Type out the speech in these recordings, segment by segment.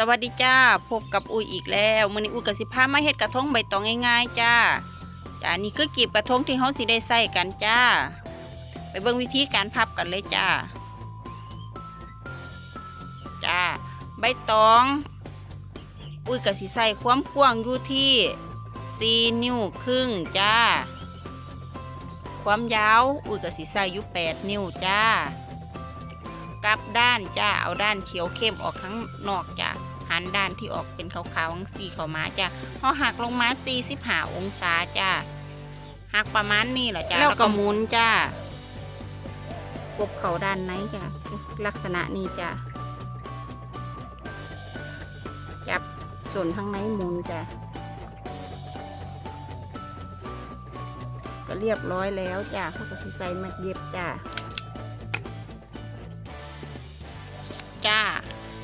สวัสดีจ้าพบกับอุ้ยอีกแล้วมื้อนี้อุ้ยกับสิพามาเฮ็ดกระทงใบตองง่ายๆจ้าจ้านี่คือกีบกระทงที่เฮาสิได้ใส่กันจ้า ไปเบิ่งวิธีการพับกันเลยจ้าจ้าใบตอง อุ้ยกับสิใส่ความกว้างอยู่ที่ 4 นิ้วครึ่งจ้า ความยาวอุ้ยกับสิใส่อยู่8 นิ้วจ้ากลับด้านจ้า เอาด้านเขียวเข้มออกทั้งนอกจ้า หันด้านที่ออกเป็นขาวๆสีเข้ามาจ้าพอหักลงมา45องศาจ้าหักประมาณนี้แหละจ้าแล้วก็หมุนจ้ากบเขาด้านในจ้าลักษณะนี้จ้าจับส่วนข้างในหมุนจ้าก็เรียบร้อยแล้วจ้าเขาก็สิใส่มาเย็บจ้า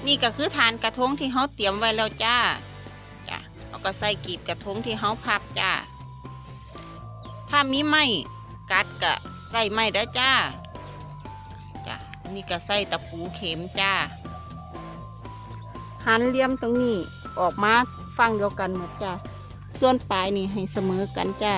นี่ก็คือฐานกระทงที่เขาเตรียมไว้แล้วจ้าจ้าเราก็ใส่กีบกระทงที่เขาพับจ้าถ้ามีไม้กัดก็ใส่ไม้เด้จ้าจ้านี่ก็ใส่ตะปูเข็มจ้าหันเลี่ยมตรงนี้ออกมาฟังเดียวกันหมดจ้าส่วนปลายนี่ให้เสมอกันจ้า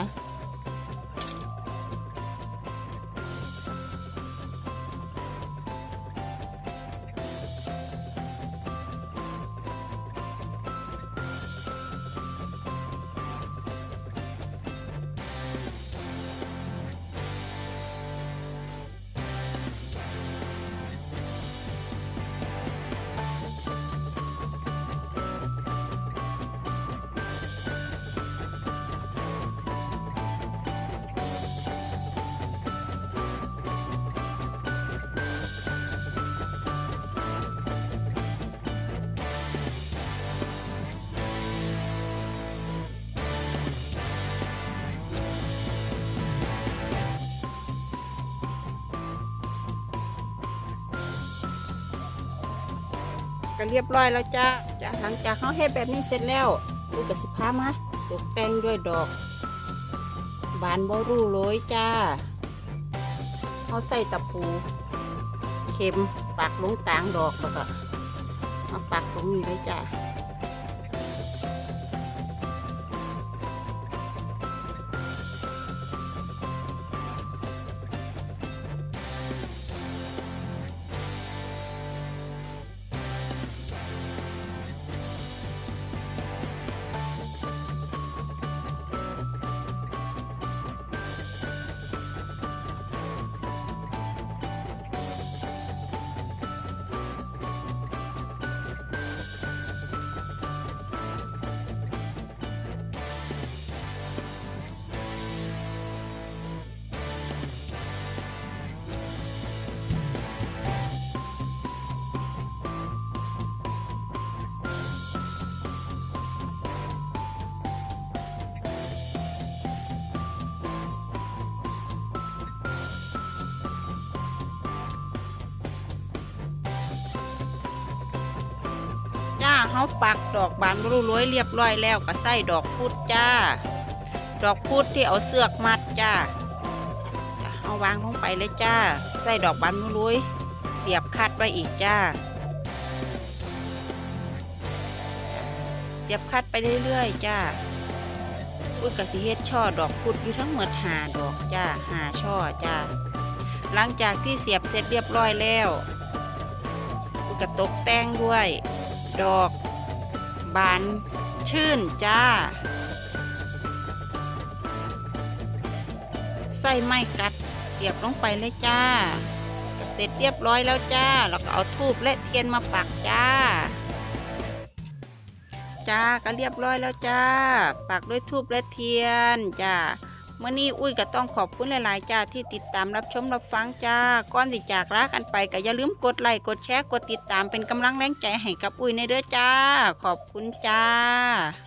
ก็เรียบร้อยแล้วจ้าจ้าหลังจากเขาเฮ็ดแบบนี้เสร็จแล้วลูกกสิพามาตกแต่งด้วยดอกบานบรูเลยจ้าเขาใส่ตะปู เข็มปักลงต่างดอกแล้วก็มาปักตรงนี้เลยจ้า เขาปักดอกบานบรูโรยเรียบร้อยแล้วก็ใส่ดอกพุดจ้า ดอกพุดที่เอาเสือกมัดจ้าเอาวางลงไปเลยจ้า ใส่ดอกบานบรูโรยเสียบคัดไว้อีกจ้า เสียบคัดไปเรื่อยๆ จ้าอุ้ยกะสิเฮ็ดช่อดอกพุดอยู่ทั้งหมดหาดอกจ้าหาช่อจ้า หลังจากที่เสียบเสร็จเรียบร้อยแล้วอุ้ยกะตกแต่งด้วย ดอก บานชื่นจ้า ใส่ไม้กัดเสียบลงไปเลยจ้าก็เสร็จเรียบร้อยแล้วจ้า แล้วก็เอาทูบและเทียนมาปักจ้า จ้าก็เรียบร้อยแล้วจ้า ปักด้วยทูบและเทียนจ้า เมื่อนี้อุ้ยก็ต้องขอบคุณหลายๆจ้าที่ติดตามรับชมรับฟังจ้าก้อนสิจากลากันไปก็อย่าลืมกดไลค์กดแชร์กดติดตามเป็นกำลังแรงใจให้กับอุ้ยในเด้อจ้า ขอบคุณจ้า